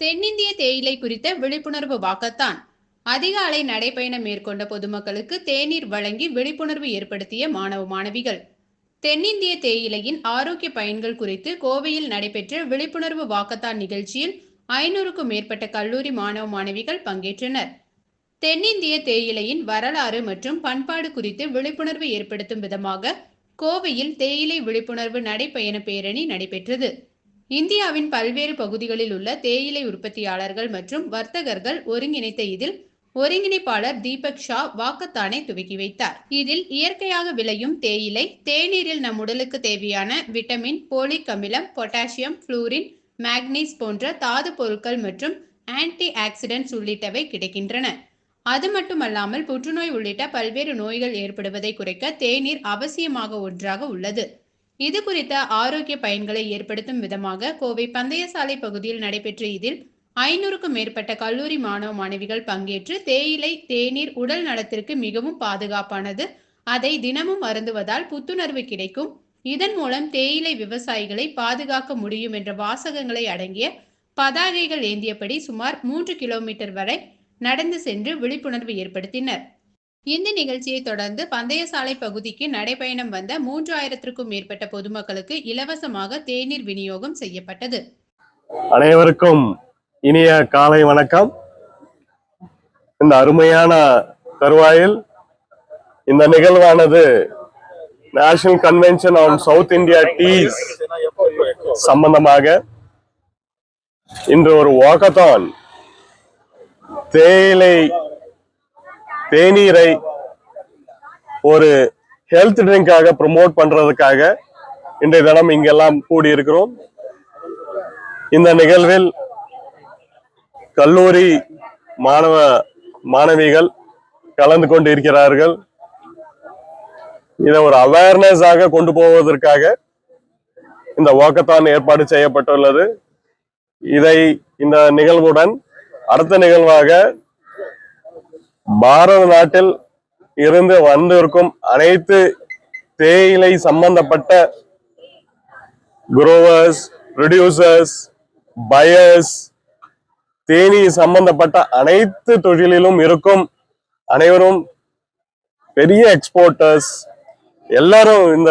தென்னிந்திய தேயிலை குறித்த விழிப்புணர்வு வாக்கத்தான். அதிகாலை நடைபயணம் மேற்கொண்ட பொதுமக்களுக்கு தேநீர் வழங்கி விழிப்புணர்வு ஏற்படுத்திய மாணவ மாணவிகள். தென்னிந்திய தேயிலையின் ஆரோக்கிய பயன்கள் குறித்து கோவையில் நடைபெற்ற விழிப்புணர்வு வாக்கத்தான் நிகழ்ச்சியில் ஐநூறுக்கும் மேற்பட்ட கல்லூரி மாணவ மாணவிகள் பங்கேற்றனர். தென்னிந்திய தேயிலையின் வரலாறு மற்றும் பண்பாடு குறித்து விழிப்புணர்வு ஏற்படுத்தும் விதமாக கோவையில் தேயிலை விழிப்புணர்வு நடைபயண பேரணி நடைபெற்றது. இந்தியாவின் பல்வேறு பகுதிகளில் உள்ள தேயிலை உற்பத்தியாளர்கள் மற்றும் வர்த்தகர்கள் ஒருங்கிணைத்த இதில் ஒருங்கிணைப்பாளர் தீபக் ஷா வாக்கத்தானை துவக்கி வைத்தார். இதில் இயற்கையாக விளையும் தேயிலை தேநீரில் நம் உடலுக்கு தேவையான விட்டமின் போலிக் அமிலம் பொட்டாசியம் புளூரின் மேக்னீஸ் போன்ற தாது பொருட்கள் மற்றும் ஆன்டி ஆக்சிடென்ட்ஸ் உள்ளிட்டவை கிடைக்கின்றன. அது மட்டுமல்லாமல் புற்றுநோய் உள்ளிட்ட பல்வேறு நோய்கள் ஏற்படுவதை குறைக்க தேநீர் அவசியமாக ஒன்றாக உள்ளது. இது குறித்த ஆரோக்கிய பயன்களை ஏற்படுத்தும் விதமாக கோவை பந்தயசாலை பகுதியில் நடைபெற்ற இதில் ஐநூறுக்கும் மேற்பட்ட கல்லூரி மாணவ மாணவிகள் பங்கேற்று தேயிலை தேநீர் உடல் நலத்திற்கு மிகவும் பாதுகாப்பானது. அதை தினமும் அருந்துவதால் புத்துணர்வு கிடைக்கும். இதன் மூலம் தேயிலை விவசாயிகளை பாதுகாக்க முடியும் என்ற வாசகங்களை அடங்கிய பதாகைகள் ஏந்தியபடி சுமார் மூன்று கிலோமீட்டர் வரை நடந்து சென்று விழிப்புணர்வு ஏற்படுத்தினர். இந்த நிகழ்ச்சியை தொடர்ந்து பந்தயசாலை பகுதிக்கு நடைபயணம் வந்த மூன்றாயிரத்திற்கும் மேற்பட்ட பொதுமக்களுக்கு இலவசமாக தேநீர் விநியோகம் செய்யப்பட்டது. அனைவருக்கும் இனிய காலை வணக்கம். இந்த அருமையான தருவாயில் இந்த நிகழ்வானது national convention on South India teas சம்பந்தமாக இன்று ஒரு வாக்கத்தான் தேயிலை தேநீரை ஒரு ஹெல்த் ட்ரிங்காக ப்ரமோட் பண்றதுக்காக இன்றைய தினம் இங்கெல்லாம் கூடி இருக்கிறோம் இந்த நிகழ்வில் கல்லூரி மாணவ மாணவிகள் கலந்து கொண்டு இருக்கிறார்கள் இதை ஒரு அவேர்னஸ் ஆக கொண்டு போவதற்காக இந்த வாக்கத்தான் ஏற்பாடு செய்யப்பட்டுள்ளது. இதை இந்த நிகழ்வுடன் அடுத்த நிகழ்வாக பாரத நாட்டில் இருந்து வந்திருக்கும் அனைத்து தேயிலை சம்பந்தப்பட்ட குரோவர்ஸ் ப்ரொடியூசர்ஸ் பயர்ஸ் தேனி சம்பந்தப்பட்ட அனைத்து தொழிலிலும் இருக்கும் அனைவரும் பெரிய எக்ஸ்போர்ட்டர்ஸ் எல்லாரும் இந்த